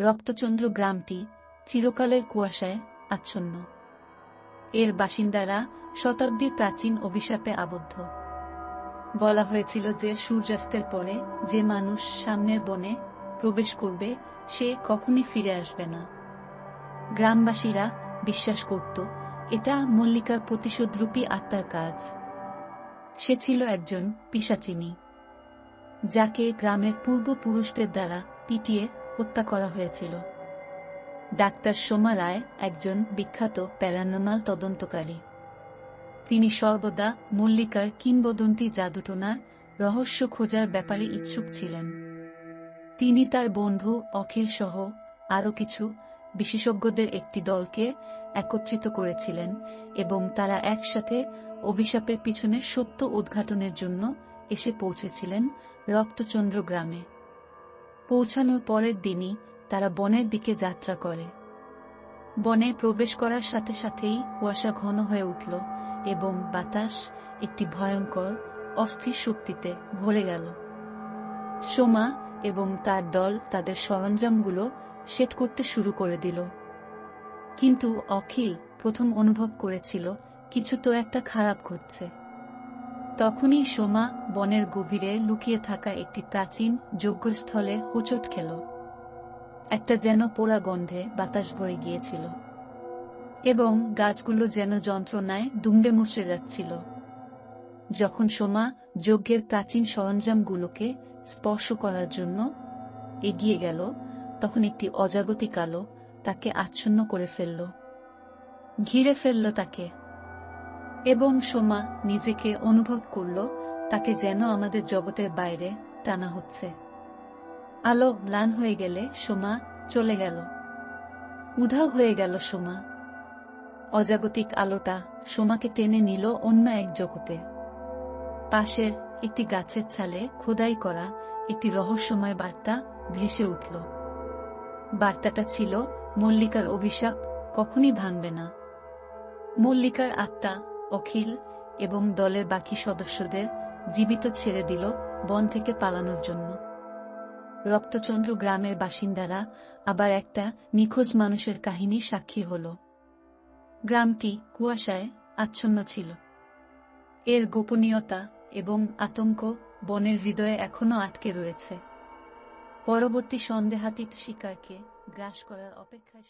রক্তচন্দ্র গ্রামটি চিরকালের কুয়াশায় আচ্ছন্ন। এর বাসিন্দারা শতাব্দীর প্রাচীন অভিশাপে আবদ্ধ। বলা হয়েছিল যে সূর্যাস্তের পরে যে মানুষ সামনের বনে প্রবেশ করবে, সে কখনই ফিরে আসবে না। গ্রামবাসীরা বিশ্বাস করত, এটা মল্লিকার প্রতিশোধরূপী আত্মার কাজ। সে ছিল একজন পিসাচিনী, যাকে গ্রামের পূর্বপুরুষদের দ্বারা পিটিয়ে হত্যা করা হয়েছিল। ডাক্তার সোমা রায় একজন বিখ্যাত প্যারানমাল তদন্তকারী। তিনি সর্বদা মল্লিকার কিংবদন্তি জাদুটোনার রহস্য খোঁজার ব্যাপারে ইচ্ছুক ছিলেন। তিনি তার বন্ধু অখিল সহ আরও কিছু বিশেষজ্ঞদের একটি দলকে একত্রিত করেছিলেন এবং তারা একসাথে অভিশাপের পিছনে সত্য উদ্ঘাটনের জন্য এসে পৌঁছেছিলেন রক্তচন্দ্র গ্রামে। পৌঁছানোর পরের দিনই তারা বনের দিকে যাত্রা করে। বনে প্রবেশ করার সাথে সাথেই কুয়াশা ঘন হয়ে উঠল এবং বাতাস একটি ভয়ঙ্কর, অস্থির শক্তিতে ভরে গেল। সোমা এবং তার দল তাদের সরঞ্জামগুলো সেট করতে শুরু করে দিল। কিন্তু অখিল প্রথম অনুভব করেছিল, কিছু তো একটা খারাপ ঘটছে। তখনই সোমা বনের গভীরে লুকিয়ে থাকা একটি প্রাচীন যজ্ঞস্থলে হুচট খেল। একটা যেন পোড়া গন্ধে বাতাস ভরে গিয়েছিল। এবং গাছগুলো যেন যন্ত্রণায় দুমড়ে মুছে যাচ্ছিল। যখন সোমা যজ্ঞের প্রাচীন সরঞ্জামগুলোকে স্পর্শ করার জন্য এগিয়ে গেল, তখন একটি অজাগতিক আলো তাকে আচ্ছন্ন করে ফেলল। ঘিরে ফেলল তাকে। এবং সোমা নিজেকে অনুভব করল, তাকে যেন আমাদের জগতের বাইরে টানা হচ্ছে। আলো ম্লান হয়ে গেলে সোমা চলে গেল। উধাও হয়ে গেল সোমা। অজাগতিক আলোটা সোমাকে টেনে নিল অন্য এক জগতে। পাশের একটি গাছের ছালে খোদাই করা একটি রহস্যময় বার্তা ভেসে উঠল। বার্তাটা ছিল, মল্লিকার অভিশাপ কখনই ভাঙবে না। মল্লিকার আত্মা অখিল এবং দলের বাকি সদস্যদের জীবিত ছেড়ে দিল বন থেকে পালানোর জন্য। রক্তচন্দ্র গ্রামের বাসিন্দারা আবার একটা নিখোঁজ মানুষের কাহিনী সাক্ষী হল। গ্রামটি কুয়াশায় আচ্ছন্ন ছিল। এর গোপনীয়তা এবং আতঙ্ক বনের হৃদয়ে এখনও আটকে রয়েছে। পরবর্তী সন্দেহাতীত শিকারকে গ্রাস করার অপেক্ষায়